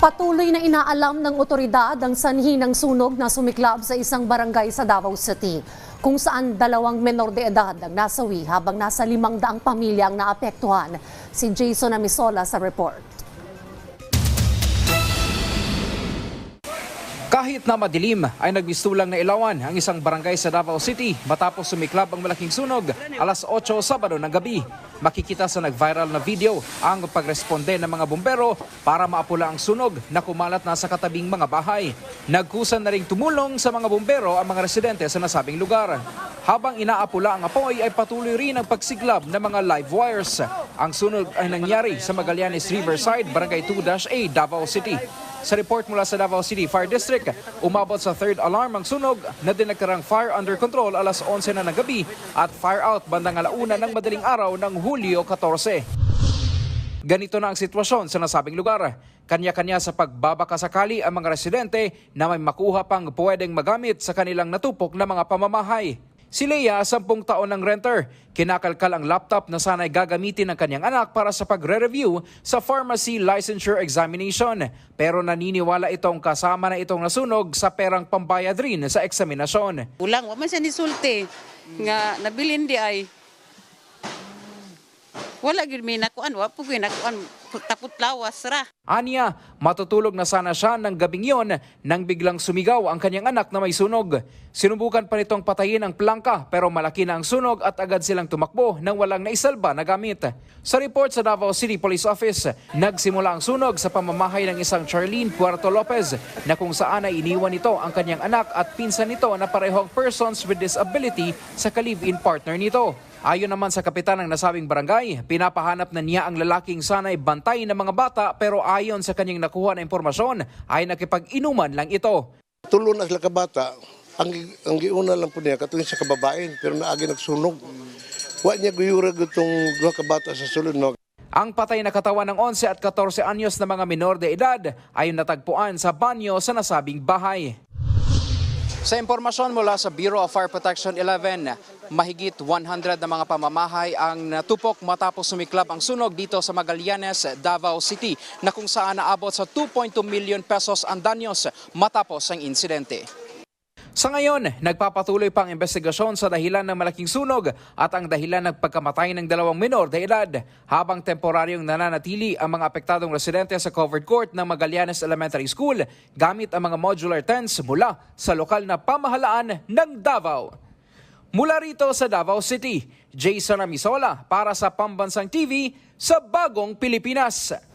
Patuloy na inaalam ng otoridad ang sanhi ng sunog na sumiklab sa isang barangay sa Davao City, kung saan dalawang menor de edad ang nasawi habang nasa limang daang pamilya ang naapektuhan. Si Jason Amisola sa report. Kahit na madilim ay nagmistulang na ilawan ang isang barangay sa Davao City matapos sumiklab ang malaking sunog alas 8 Sabado ng gabi. Makikita sa nag-viral na video ang pagresponde ng mga bumbero para maapula ang sunog na kumalat na sa katabing mga bahay. Nagkusan na ring tumulong sa mga bumbero ang mga residente sa nasabing lugar. Habang inaapula ang apoy ay patuloy rin ang pagsiglab ng mga live wires. Ang sunog ay nangyari sa Magallanes Riverside, Barangay 2-A, Davao City. Sa report mula sa Davao City Fire District, umabot sa third alarm ang sunog na dinagkarang fire under control alas 11 na ng gabi at fire out bandang alauna ng madaling araw ng Hulyo 14. Ganito na ang sitwasyon sa nasabing lugar. Kanya-kanya sa pagbabakasakali ang mga residente na may makuha pang pwedeng magamit sa kanilang natupok na mga pamamahay. Si Leia, 10 taon ng renter, kinakalkal ang laptop na sana'y gagamitin ng kanyang anak para sa pagre-review sa pharmacy licensure examination. Pero naniniwala itong kasama na itong nasunog sa perang pambayad rin sa eksaminasyon. Ulang, wa man siya nisulti. Nga, nabilin di ay. Wala gid mi nakuan, wa po gyud nakuan tapot ra. Anya, matutulog na sana siya ng gabing yon nang biglang sumigaw ang kanyang anak na may sunog. Sinubukan pa nitong patayin ang plangka pero malaki na ang sunog at agad silang tumakbo nang walang naisalba na gamit. Sa report sa Davao City Police Office, nagsimula ang sunog sa pamamahay ng isang Charlene Puerto Lopez na kung saan ay iniwan nito ang kanyang anak at pinsan nito na parehong persons with disability sa ka-live-in partner nito. Ayon naman sa kapitan ng nasabing barangay, pinapahanap na niya ang lalaking sanay bantay ng mga bata pero ayon sa kanyang nakuha na impormasyon ay nakipag-inuman lang ito. Tulo na sila kabata. Ang, ang giuna lang po niya, katuwin sa kababain, pero naagi nagsunog. Wa niya guyura itong duha kabata sa sulod. No? Ang patay na katawan ng 11 at 14 anyos na mga minor de edad ay natagpuan sa banyo sa nasabing bahay. Sa impormasyon mula sa Bureau of Fire Protection 11, mahigit 100 na mga pamamahay ang natupok matapos sumiklab ang sunog dito sa Magallanes, Davao City na kung saan naabot sa 2.2 million pesos ang danyos matapos ang insidente. Sa ngayon, nagpapatuloy pa ang investigasyon sa dahilan ng malaking sunog at ang dahilan ng pagkamatay ng dalawang minor de edad habang temporaryong nananatili ang mga apektadong residente sa covered court ng Magallanes Elementary School gamit ang mga modular tents mula sa lokal na pamahalaan ng Davao. Mula rito sa Davao City, Jason Amisola para sa Pambansang TV sa Bagong Pilipinas.